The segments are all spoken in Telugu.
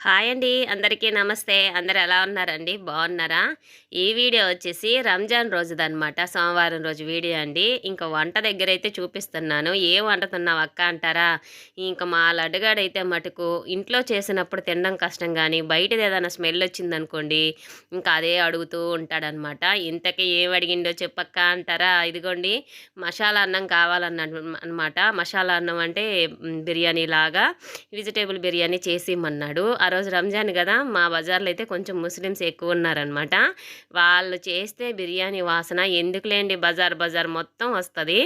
హాయ్ అండి. అందరికీ నమస్తే. అందరు ఎలా ఉన్నారండి? బాగున్నారా? ఈ వీడియో వచ్చేసి రంజాన్ రోజుదనమాట సోమవారం రోజు వీడియో అండి. ఇంకా వంట దగ్గర అయితే చూపిస్తున్నాను. ఏ వండుతున్నావు అక్క అంటారా? ఇంకా మా లడ్డుగాడైతే మటుకు ఇంట్లో చేసినప్పుడు తినడం కష్టం కానీ బయటది ఏదైనా స్మెల్ వచ్చిందనుకోండి ఇంకా అదే అడుగుతూ ఉంటాడనమాట ఇంతకీ ఏం అడిగిండో చెప్పక్క అంటారా? ఇదిగోండి మసాలా అన్నం కావాలన్న అనమాట మసాలా అన్నం అంటే బిర్యానీ లాగా వెజిటేబుల్ బిర్యానీ చేసి ఇమ్మన్నాడు రోజు రంజాన్ కదా మా బజార్లో అయితే కొంచెం ముస్లిమ్స్ ఎక్కువ ఉన్నారనమాట వాళ్ళు చేస్తే బిర్యానీ వాసన ఎందుకులేండి బజార్ బజార్ మొత్తం వస్తుంది.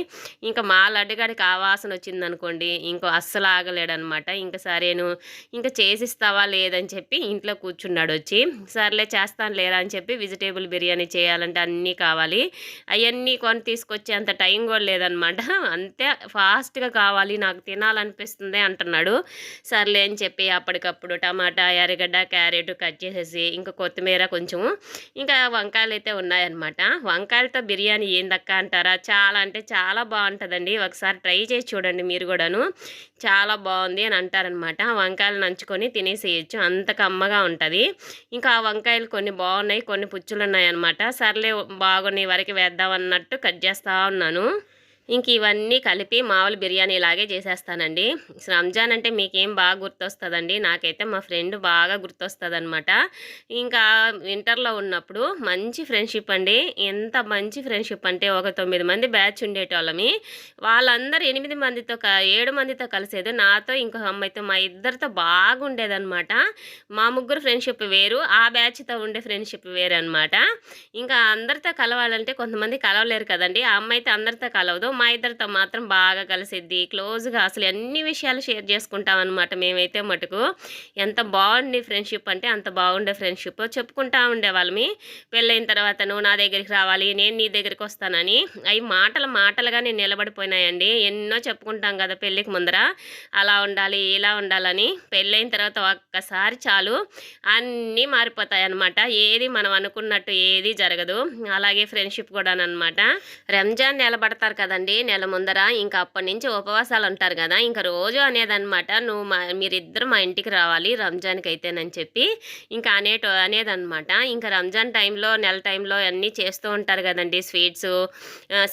ఇంకా మా లడ్డుగాడికి ఆ వాసన వచ్చిందనుకోండి ఇంకో అస్సలు ఆగలేడనమాట ఇంకా సరేను ఇంకా చేసిస్తావా లేదని చెప్పి ఇంట్లో కూర్చున్నాడు వచ్చి సర్లే చేస్తాను లేరా అని చెప్పి వెజిటేబుల్ బిర్యానీ చేయాలంటే అన్నీ కావాలి. అవన్నీ కొని తీసుకొచ్చే అంత టైం కూడా లేదనమాట అంతే ఫాస్ట్గా కావాలి నాకు తినాలనిపిస్తుంది అంటున్నాడు. సర్లే అని చెప్పి అప్పటికప్పుడు టమాటా ఎర్రగడ్డ క్యారెట్ కట్ చేసేసి ఇంకా కొత్తిమీర కొంచెము. ఇంకా వంకాయలు అయితే ఉన్నాయన్నమాట. వంకాయలతో బిర్యానీ ఏందక్క అంటారా? చాలా అంటే చాలా బాగుంటుందండి. ఒకసారి ట్రై చేసి చూడండి మీరు కూడాను. చాలా బాగుంది అని అంటారనమాట వంకాయలు నంచుకొని తినేసేయచ్చు. అంత కమ్మగా ఉంటుంది. ఇంకా ఆ వంకాయలు కొన్ని బాగున్నాయి కొన్ని పుచ్చులు ఉన్నాయన్నమాట సర్లే బాగున్నాయి వరకు వేద్దాం అన్నట్టు కట్ చేస్తూ ఉన్నాను. ఇంక ఇవన్నీ కలిపి మామూలు బిర్యానీ ఇలాగే చేసేస్తానండి. రంజాన్ అంటే మీకేం బాగా గుర్తొస్తుందండి? నాకైతే మా ఫ్రెండ్ బాగా గుర్తొస్తుంది అనమాట ఇంకా ఇంటర్లో ఉన్నప్పుడు మంచి ఫ్రెండ్షిప్ అండి. ఎంత మంచి ఫ్రెండ్షిప్ అంటే ఒక తొమ్మిది మంది బ్యాచ్ ఉండేటోళ్ళమి. వాళ్ళందరూ ఎనిమిది మందితో క ఏడు మందితో కలిసేది. నాతో ఇంకొక అమ్మాయితో మా ఇద్దరితో బాగుండేదనమాట మా ముగ్గురు ఫ్రెండ్షిప్ వేరు ఆ బ్యాచ్తో ఉండే ఫ్రెండ్షిప్ వేరు అనమాట ఇంకా అందరితో కలవాలంటే కొంతమంది కలవలేరు కదండి. ఆ అమ్మాయితో అందరితో కలవదు. మా ఇద్దరితో మాత్రం బాగా కలిసిద్ది. క్లోజ్గా అసలు అన్ని విషయాలు షేర్ చేసుకుంటాం అనమాట మేమైతే మటుకు. ఎంత బాగుంది ఫ్రెండ్షిప్ అంటే అంత బాగుండే ఫ్రెండ్షిప్. చెప్పుకుంటా ఉండేవాళ్ళమి పెళ్ళైన తర్వాత నువ్వు నా దగ్గరికి రావాలి నేను నీ దగ్గరికి వస్తానని. అవి మాటలు మాటలుగా నేను నిలబడిపోయినాయండి. ఎన్నో చెప్పుకుంటాం కదా పెళ్ళికి ముందర. అలా ఉండాలి ఇలా ఉండాలని. పెళ్ళైన తర్వాత ఒక్కసారి చాలు. అన్నీ మారిపోతాయి అన్నమాట ఏది మనం అనుకున్నట్టు ఏది జరగదు. అలాగే ఫ్రెండ్షిప్ కూడా అనమాట రంజాన్ నిలబడతారు కదండి. కదండి నెల ముందర ఇంకా అప్పటి నుంచి ఉపవాసాలు ఉంటారు కదా ఇంకా రోజు అనేదన్నమాట నువ్వు మా మీరిద్దరు మా ఇంటికి రావాలి రంజాన్కి అయితేనని చెప్పి ఇంకా అనేట అనేదన్నమాట. ఇంకా రంజాన్ టైంలో నెల టైంలో అన్నీ చేస్తూ ఉంటారు కదండి స్వీట్స్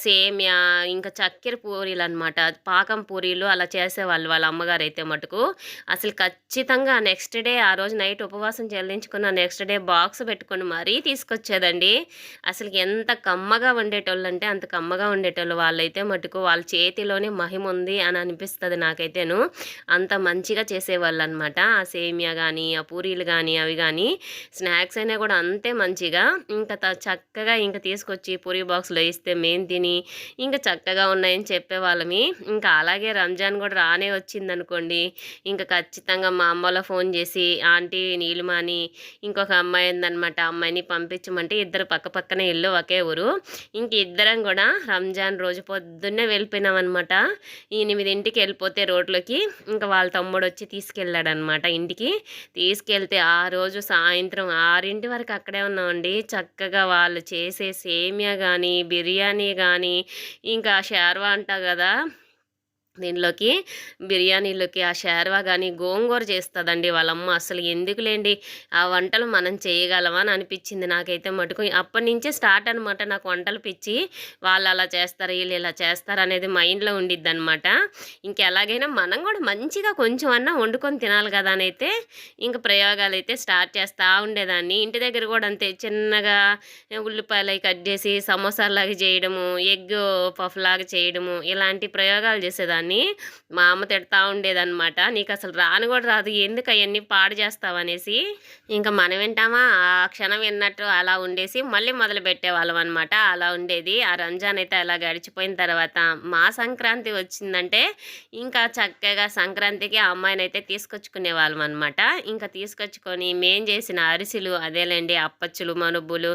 సేమియా ఇంకా చక్కెర పూరీలు అనమాట పాకం పూరీలు అలా చేసేవాళ్ళు వాళ్ళ అమ్మగారు అయితే మటుకు. అసలు ఖచ్చితంగా నెక్స్ట్ డే ఆ రోజు నైట్ ఉపవాసం చెల్లించుకున్న నెక్స్ట్ డే బాక్స్ పెట్టుకొని మరీ తీసుకొచ్చేదండి. అసలు ఎంత కమ్మగా ఉండేటోళ్ళు అంటే అంత కమ్మగా ఉండేటోళ్ళు వాళ్ళైతే మటుకు వాళ్ళ చేతిలోనే మహిమ ఉంది అని అనిపిస్తుంది నాకైతేను. అంత మంచిగా చేసేవాళ్ళు అనమాట ఆ సేమియా కానీ ఆ పూరీలు కానీ అవి కానీ స్నాక్స్ అయినా కూడా అంతే మంచిగా. ఇంకా చక్కగా ఇంకా తీసుకొచ్చి పూరీ బాక్స్లో ఇస్తే మేము తిని ఇంకా చక్కగా ఉన్నాయని చెప్పేవాళ్ళమి. ఇంకా అలాగే రంజాన్ కూడా రానే వచ్చిందనుకోండి. ఇంకా ఖచ్చితంగా మా అమ్మలో ఫోన్ చేసి ఆంటీ నీలిమా అని ఇంకొక అమ్మాయి ఉందనమాట. ఆ అమ్మాయిని పంపించమంటే ఇద్దరు పక్క పక్కనే ఇల్లు ఒకే ఊరు. ఇంక ఇద్దరం కూడా రంజాన్ రోజు పొద్దు పొద్దున్నే వెళ్ళిపోయినాం అనమాట ఎనిమిదింటికి వెళ్ళిపోతే రోడ్లోకి ఇంకా వాళ్ళ తమ్ముడు వచ్చి తీసుకెళ్ళాడు అనమాట ఇంటికి. తీసుకెళ్తే ఆ రోజు సాయంత్రం ఆరింటి వరకు అక్కడే ఉన్నామండి. చక్కగా వాళ్ళు చేసే సేమియా కానీ బిర్యానీ కానీ ఇంకా షార్వా అంటా కదా దీనిలోకి బిర్యానీలోకి ఆ షార్వా కానీ గోంగూర చేస్తుందండి వాళ్ళమ్మ. అసలు ఎందుకులేండి? ఆ వంటలు మనం చేయగలమా అని అనిపించింది నాకైతే మటుకు. అప్పటి నుంచే స్టార్ట్ అనమాట నాకు వంటలు పిచ్చి. వాళ్ళు అలా చేస్తారు వీళ్ళు ఇలా చేస్తారు అనేది మైండ్లో ఉండిద్ది అనమాట ఇంకెలాగైనా మనం కూడా మంచిగా కొంచెం అన్నా వండుకొని తినాలి కదా అని అయితే ఇంక ప్రయోగాలు అయితే స్టార్ట్ చేస్తూ ఉండేదాన్ని. ఇంటి దగ్గర కూడా అంతే చిన్నగా ఉల్లిపాయలు అవి కట్ చేసి సమోసాలాగా చేయడము ఎగ్ పఫ్ లాగా చేయడము ఇలాంటి ప్రయోగాలు చేసేదాన్ని. అని మా అమ్మ తిడతా ఉండేదనమాట నీకు అసలు రాను కూడా రాదు. ఎందుకు అవన్నీ పాడు చేస్తావు అనేసి ఇంకా మనం వింటామా? ఆ క్షణం విన్నట్టు అలా ఉండేసి మళ్ళీ మొదలు పెట్టేవాళ్ళం అనమాట అలా ఉండేది. ఆ రంజాన్ అయితే అలా గడిచిపోయిన తర్వాత మా సంక్రాంతి వచ్చిందంటే ఇంకా చక్కగా సంక్రాంతికి ఆ అమ్మాయిని అయితే తీసుకొచ్చుకునే వాళ్ళం అనమాట ఇంకా తీసుకొచ్చుకొని మేం చేసిన అరిసెలు అదేలేండి అప్పచ్చులు మనుబులు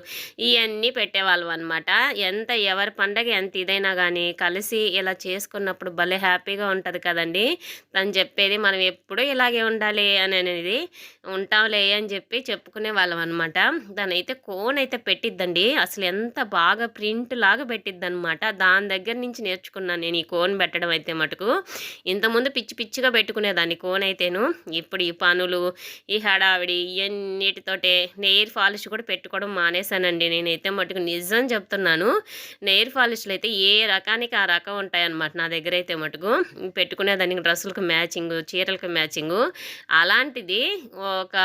ఇవన్నీ పెట్టేవాళ్ళం అనమాట ఎంత ఎవరి పండగ ఎంత ఇదైనా కానీ కలిసి ఇలా చేసుకున్నప్పుడు భలే హ్యాపీ హ్యాపీగా ఉంటుంది కదండి. తను చెప్పేది మనం ఎప్పుడూ ఇలాగే ఉండాలి అని అనేది ఉంటాంలే అని చెప్పి చెప్పుకునే వాళ్ళం అనమాట దానైతే కోన్ అయితే పెట్టిద్దండి. అసలు ఎంత బాగా ప్రింట్ లాగా పెట్టిద్ది అనమాట దాని దగ్గర నుంచి నేర్చుకున్నాను నేను ఈ కోన్ పెట్టడం అయితే మటుకు. ఇంతకుముందు పిచ్చి పిచ్చిగా పెట్టుకునేదాన్ని కోన్ అయితేను. ఇప్పుడు ఈ పనులు ఈ హడావిడి ఇవన్నిటితోటే నెయిర్ పాలిష్ కూడా పెట్టుకోవడం మానేశానండి నేనైతే మటుకు నిజం చెప్తున్నాను. నెయిర్ పాలిష్లు అయితే ఏ రకానికి ఆ రకం ఉంటాయన్నమాట నా దగ్గర అయితే మటుకు. పెట్టుకునేదానికి డ్రెస్సులకు మ్యాచింగ్ చీరలకు మ్యాచింగు. అలాంటిది ఒక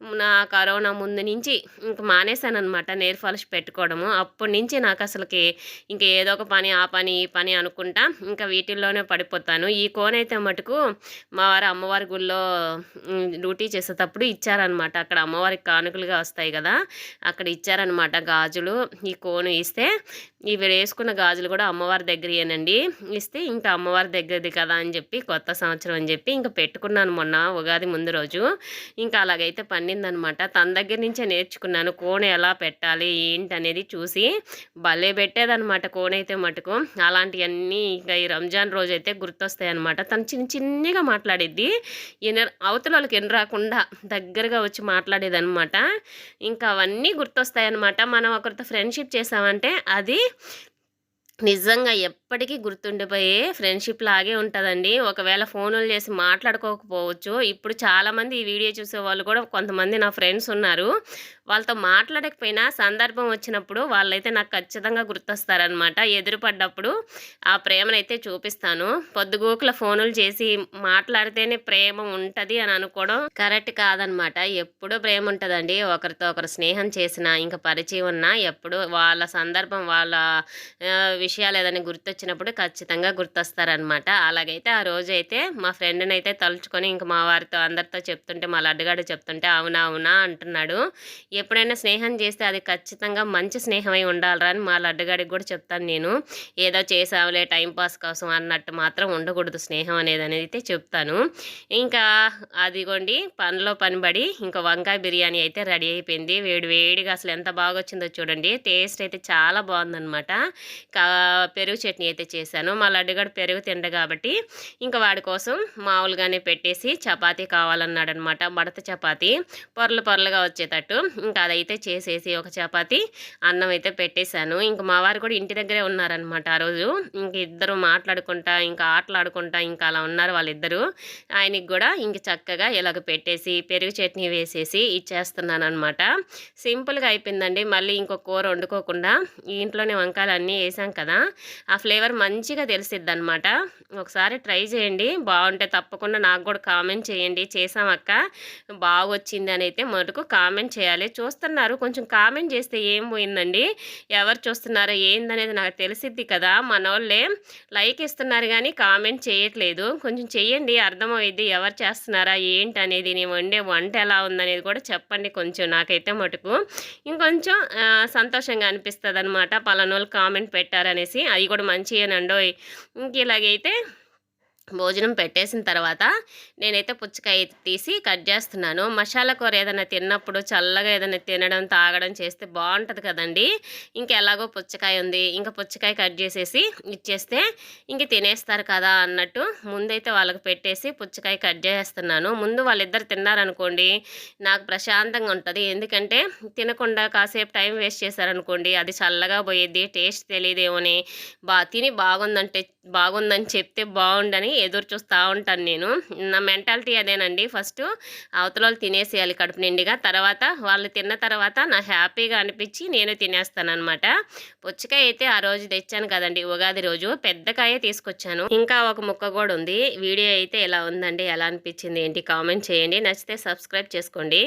నా కరోనా ముందు నుంచి ఇంక మానేశానమాట నేర్ పాలిష్ పెట్టుకోవడము. అప్పటి నుంచి నాకు అసలుకి ఇంక ఏదో ఒక పని ఆ పని ఈ పని అనుకుంటా ఇంకా వీటిల్లోనే పడిపోతాను. ఈ కోన్ అయితే మటుకు మా వారు అమ్మవారి గుళ్ళో డ్యూటీ చేసేటప్పుడు ఇచ్చారనమాట అక్కడ అమ్మవారికి కానుకలుగా వస్తాయి కదా అక్కడ ఇచ్చారనమాట గాజులు. ఈ కోను ఇస్తే ఇవి వేసుకున్న గాజులు కూడా అమ్మవారి దగ్గరేనండి ఇస్తే ఇంకా అమ్మవారి దగ్గరది కదా అని చెప్పి కొత్త సంవత్సరం అని చెప్పి ఇంకా పెట్టుకున్నాను మొన్న ఉగాది ముందు రోజు. ఇంకా అలాగైతే పని పండిందనమాట తన దగ్గర నుంచే నేర్చుకున్నాను కోణ ఎలా పెట్టాలి ఏంటి అనేది చూసి భలే పెట్టేదనమాట కోణ అయితే మటుకు. అలాంటివన్నీ ఇంకా ఈ రంజాన్ రోజు అయితే గుర్తొస్తాయి అనమాట తను చిన్న చిన్నగా మాట్లాడిద్ది. ఈయన అవతల వాళ్ళకి ఎన్ని రాకుండా దగ్గరగా వచ్చి మాట్లాడేదనమాట. ఇంకా అవన్నీ గుర్తొస్తాయి అనమాట మనం ఒకరితో ఫ్రెండ్షిప్ చేసామంటే అది నిజంగా ఎప్పటికీ గుర్తుండిపోయే ఫ్రెండ్షిప్ లాగే ఉంటుందండి. ఒకవేళ ఫోనులు చేసి మాట్లాడుకోకపోవచ్చు. ఇప్పుడు చాలామంది ఈ వీడియో చూసే వాళ్ళు కూడా కొంతమంది నా ఫ్రెండ్స్ ఉన్నారు. వాళ్ళతో మాట్లాడకపోయినా సందర్భం వచ్చినప్పుడు వాళ్ళైతే నాకు ఖచ్చితంగా గుర్తొస్తారనమాట ఎదురుపడ్డప్పుడు ఆ ప్రేమనైతే చూపిస్తాను. పొద్దుగోకుల ఫోనులు చేసి మాట్లాడితేనే ప్రేమ ఉంటుంది అని అనుకోవడం కరెక్ట్ కాదనమాట ఎప్పుడూ ప్రేమ ఉంటుందండి. ఒకరితో ఒకరు స్నేహం చేసినా ఇంకా పరిచయం ఉన్నా ఎప్పుడు వాళ్ళ సందర్భం వాళ్ళ విషయాలు ఏదైనా గుర్తొచ్చినప్పుడు ఖచ్చితంగా గుర్తొస్తారనమాట అలాగైతే ఆ రోజు అయితే మా ఫ్రెండ్ని అయితే తలుచుకొని ఇంకా మా వారితో అందరితో చెప్తుంటే మా లడ్డుగాడు చెప్తుంటే అవునా అవునా అంటున్నాడు. ఎప్పుడైనా స్నేహం చేస్తే అది ఖచ్చితంగా మంచి స్నేహమై ఉండాలరా అని మా లడ్డుగాడికి కూడా చెప్తాను నేను. ఏదో చేసావులే టైంపాస్ కోసం అన్నట్టు మాత్రం ఉండకూడదు స్నేహం అనేది అనేది అయితే చెప్తాను. ఇంకా అదిగోండి పనిలో పనిబడి ఇంకా వంకాయ బిర్యానీ అయితే రెడీ అయిపోయింది. వేడి వేడిగా అసలు ఎంత బాగా వచ్చిందో చూడండి. టేస్ట్ అయితే చాలా బాగుందనమాట పెరుగు చట్నీ అయితే చేశాను. మా లడ్డుగాడు పెరుగు తిండ కాబట్టి ఇంకా వాడి కోసం మామూలుగానే పెట్టేసి చపాతీ కావాలన్నాడు అనమాట మడత చపాతీ. పొరలు పొరలుగా వచ్చేటట్టు. ఇంకా అదైతే చేసేసి ఒక చపాతి అన్నం అయితే పెట్టేశాను. ఇంకా మా వారు కూడా ఇంటి దగ్గరే ఉన్నారనమాట ఆ రోజు. ఇంక ఇద్దరు మాట్లాడుకుంటా ఇంకా ఆటలాడుకుంటా ఇంకా అలా ఉన్నారు వాళ్ళిద్దరూ. ఆయనకి కూడా ఇంక చక్కగా ఇలాగ పెట్టేసి పెరుగు చట్నీ వేసేసి ఇచ్చేస్తున్నాను అనమాట సింపుల్గా అయిపోయిందండి. మళ్ళీ ఇంకో కూర వండుకోకుండా ఇంట్లోనే వంకాయలు అన్నీ వేసాం కదా. ఆ ఫ్లేవర్ మంచిగా తెలిసిద్ది అనమాట ఒకసారి ట్రై చేయండి. బాగుంటే తప్పకుండా నాకు కూడా కామెంట్ చేయండి. చేసామక్క బాగొచ్చింది అని అయితే మటుకు కామెంట్ చేయాలి. చూస్తున్నారు. కొంచెం కామెంట్ చేస్తే ఏం పోయిందండి? ఎవరు చూస్తున్నారో ఏందనేది నాకు తెలిసిద్ది కదా? మన వాళ్ళే లైక్ ఇస్తున్నారు కానీ కామెంట్ చేయట్లేదు. కొంచెం చెయ్యండి అర్థమవుద్ది ఎవరు చేస్తున్నారా ఏంటి అనేది నేను వండే వంట ఎలా ఉందనేది కూడా చెప్పండి కొంచెం నాకైతే మటుకు. ఇంకొంచెం సంతోషంగా అనిపిస్తుంది అనమాట పలానోళ్ళు కామెంట్ పెట్టారనేసి. అది కూడా మంచిగానండోయ్ ఇంక ఇలాగైతే భోజనం పెట్టేసిన తర్వాత నేనైతే పుచ్చకాయ తీసి కట్ చేస్తున్నాను. మసాలా కూర ఏదైనా తిన్నప్పుడు చల్లగా ఏదైనా తినడం తాగడం చేస్తే బాగుంటుంది కదండి. ఇంకా ఎలాగో పుచ్చకాయ ఉంది ఇంకా పుచ్చకాయ కట్ చేసేసి ఇచ్చేస్తే ఇంక తినేస్తారు కదా అన్నట్టు ముందైతే వాళ్ళకి పెట్టేసి పుచ్చకాయ కట్ చేస్తున్నాను. ముందు వాళ్ళిద్దరు తిన్నారనుకోండి నాకు ప్రశాంతంగా ఉంటుంది. ఎందుకంటే తినకుండా కాసేపు టైం వేస్ట్ చేశారనుకోండి అది చల్లగా పోయేది టేస్ట్ తెలియదేమోని బా తిని బాగుందంటే బాగుందని చెప్తే బాగుండని ఎదురు చూస్తూ ఉంటాను నేను. నా మెంటాలిటీ అదేనండి. ఫస్ట్ అవతల వాళ్ళు తినేసేయాలి కడుపు నిండిగా. తర్వాత వాళ్ళు తిన్న తర్వాత నా హ్యాపీగా అనిపించి నేను తినేస్తానమాట పుచ్చకాయ అయితే ఆ రోజు తెచ్చాను కదండి ఉగాది రోజు. పెద్దకాయ తీసుకొచ్చాను. ఇంకా ఒక ముక్క కూడా ఉంది. వీడియో అయితే ఎలా ఉందండి ఎలా అనిపించింది ఏంటి కామెంట్ చేయండి. నచ్చితే సబ్స్క్రైబ్ చేసుకోండి.